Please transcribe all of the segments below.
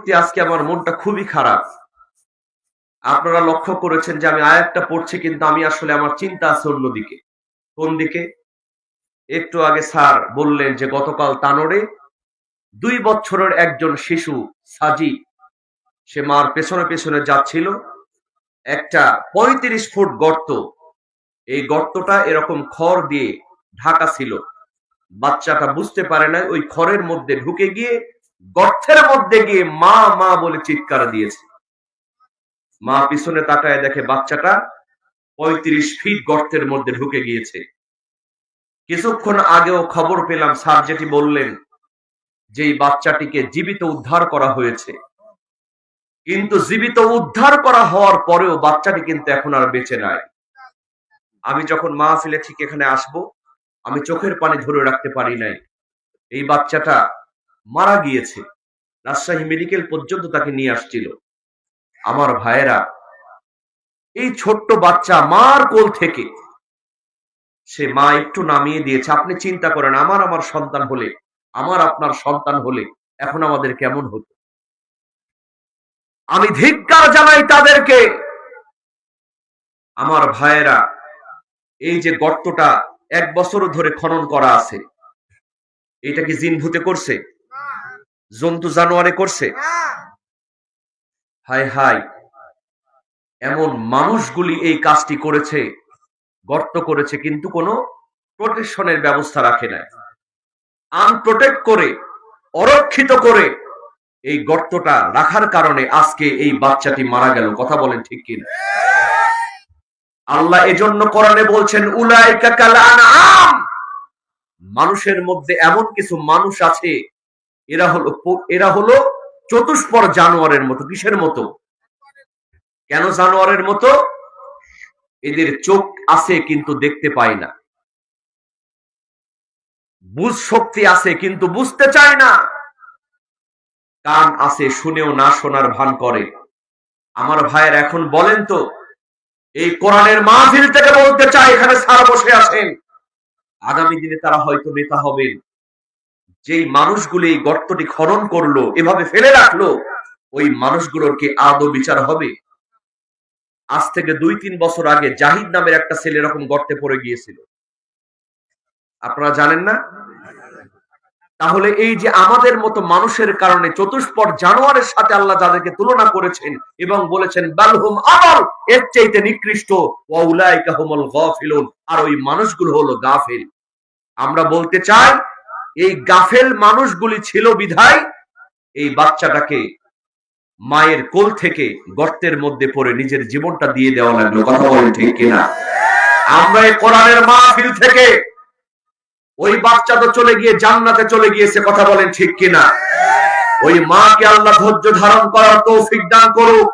মুহূর্তে আজকে আমার মনটা খুবই খারাপ। আপনারা লক্ষ্য করেছেন যে আমি আয়াতটা পড়ছি, কিন্তু আমি আসলে আমার চিন্তা আছে অন্যদিকে। কোন দিকে? একটু আগে স্যার বললেন যে গতকাল তানোরে দুই বছরের একজন শিশু, সাজি, সে মার পেছনে পেছনে যাচ্ছিল। একটা পঁয়ত্রিশ ফুট গর্ত। এই গর্তটা এরকম খড় দিয়ে ঢাকা ছিল। বাচ্চাটা বুঝতে পারে না ওই খড়ের মধ্যে ঢুকে গিয়ে গর্তের মধ্যে গিয়ে মা মা বলে চিৎকার দিয়েছে। মা পিছনে তাকায় দেখে বাচ্চাটা পঁয়ত্রিশ ফিট গর্তের মধ্যে ঢুকে গিয়েছে। কিছুক্ষণ আগেও খবর পেলাম স্যার যেটি বললেন যে বাচ্চাটিকে জীবিত উদ্ধার করা হয়েছে। কিন্তু জীবিত উদ্ধার করা হওয়ার পরেও বাচ্চাটি কিন্তু এখন আর বেঁচে নাই। আমি যখন মাহফিলে ঠিক এখানে আসব? আমি চোখের পানি ধরে রাখতে পারি নাই। এই বাচ্চাটা মারা গিয়েছে। রাজশাহী মেডিকেল পর্যন্ত তাকে নিয়ে আসছিল। আমার ভাইয়েরা, এই ছোট্ট বাচ্চা মার কোল থেকে। সে মা একটু নামিয়ে দিয়েছে, আপনি চিন্তা করেন, আমার আমার সন্তান হলে, আমার আপনার সন্তান হলে এখন আমাদের কেমন হতো? আমি ধিক্কার জানাই তাদেরকে। আমার ভাইয়েরা, এই যে গর্তটা এক বছর ধরে খনন করা আছে, এটা কি জিন ভূতে করছে? জন্তু জানোয়ারে করছে? হাই হাই এমন মানুষগুলি এই কাজটি করেছে গর্ত করেছে কিন্তু কোনো প্রোটেকশনের ব্যবস্থা রাখে নাই। আনপ্রোটেক্ট করে অরক্ষিত করে এই গর্তটা রাখার কারণে আজকে এই বাচ্চাটি মারা গেল। কথা বলেন ঠিক কিনা? আল্লাহ এজন্য কোরআনে বলছেন উলাইকা কাল মানুষের মধ্যে এমন কিছু মানুষ আছে এরা হলো এরা হলো চতুষ্পর জানোয়ারের মতো, কিসের মতো? কেন জানোয়ারের মতো? এদের চোখ আছে কিন্তু দেখতে পায় না। বুঝ শক্তি আছে কিন্তু বুঝতে চায় না। কান আছে শুনেও না শোনার ভান করে। আমার ভাইয়ের এখন বলেন তো, এই কোরআনের মাহফিল থেকে বলতে চায়, এখানে সারা বসে আছেন। আগামী দিনে তারা হয়তো নেতা হবেন। যেই মানুষগুলো এই গর্তটি খনন করল, এভাবে ফেলে রাখল, ওই মানুষগুলোর কি আদৌ বিচার হবে? আজ থেকে দুই তিন বছর আগে জাহিদ নামের একটা ছেলে এরকম গর্তে পড়ে গিয়েছিল। আপনারা জানেন না? তাহলে এই যে আমাদের মতো মানুষের কারণে চতুষ্পট জানোয়ারের সাথে আল্লাহ যাদেরকে তুলনা করেছেন এবং বলেছেন বালহুম আমল এর চাইতে নিকৃষ্ট আর ওই মানুষগুলো হলো গাফিল। আমরা বলতে চাই এই গাফেল মানুষগুলি ছিল বিধায় এই বাচ্চাটাকে মায়ের কোল থেকে গর্তের মধ্যে পড়ে নিজের জীবনটা দিয়ে দেওয়া লাগল। কথা বলেন ঠিক কিনা? আমরা এই কোরআনের মাহফিল থেকে ওই বাচ্চা তো চলে গিয়ে জান্নাতে চলে গিয়েছে, কথা বলেন ঠিক কিনা? ওই মাকে আল্লাহ ধৈর্য ধারণ করার তৌফিক দান করুক।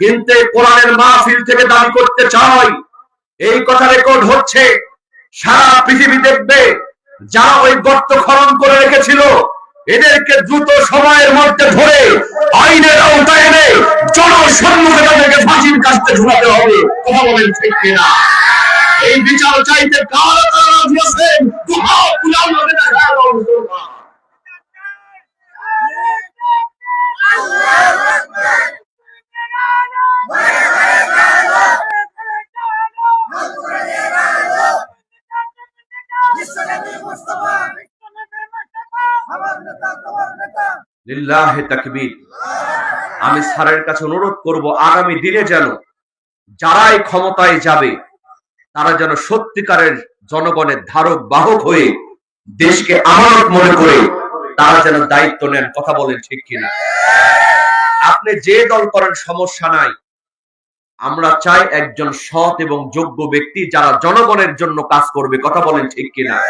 কিন্তু কোরআনের মাহফিল থেকে দাবি করতে চাই, এই কথা রেকর্ড হচ্ছে, সারা পৃথিবী দেখবে যারা ওই গর্ত খনন করে রেখেছিল, এদেরকে দ্রুত সময়ের মধ্যে ধরে আইনের আওতায় এনে জনসম্মুখে তাদেরকে ফাঁসির কাছে ঝুলাতে হবে। কথা বলেন ঠিক কিনা? এই বিচার চাইতে কারা কারা আছেন? দুহাত তুলে আনবে দেখা আমি স্যারের কাছে অনুরোধ করব, আগামী দিনে যেন যারাই ক্ষমতায় যাবে, তারা যেন সত্যিকারের জনগণের ধারক, বাহক হয়ে দেশকে আমানত মনে করে তারা যেন দায়িত্ব নেন। কথা বলেন ঠিক কিনা? আপনি যে দল করেন, সমস্যা নাই। আমরা চাই একজন সৎ এবং যোগ্য ব্যক্তি যারা জনগণের জন্য কাজ করবে। কথা বলেন ঠিক কিনা?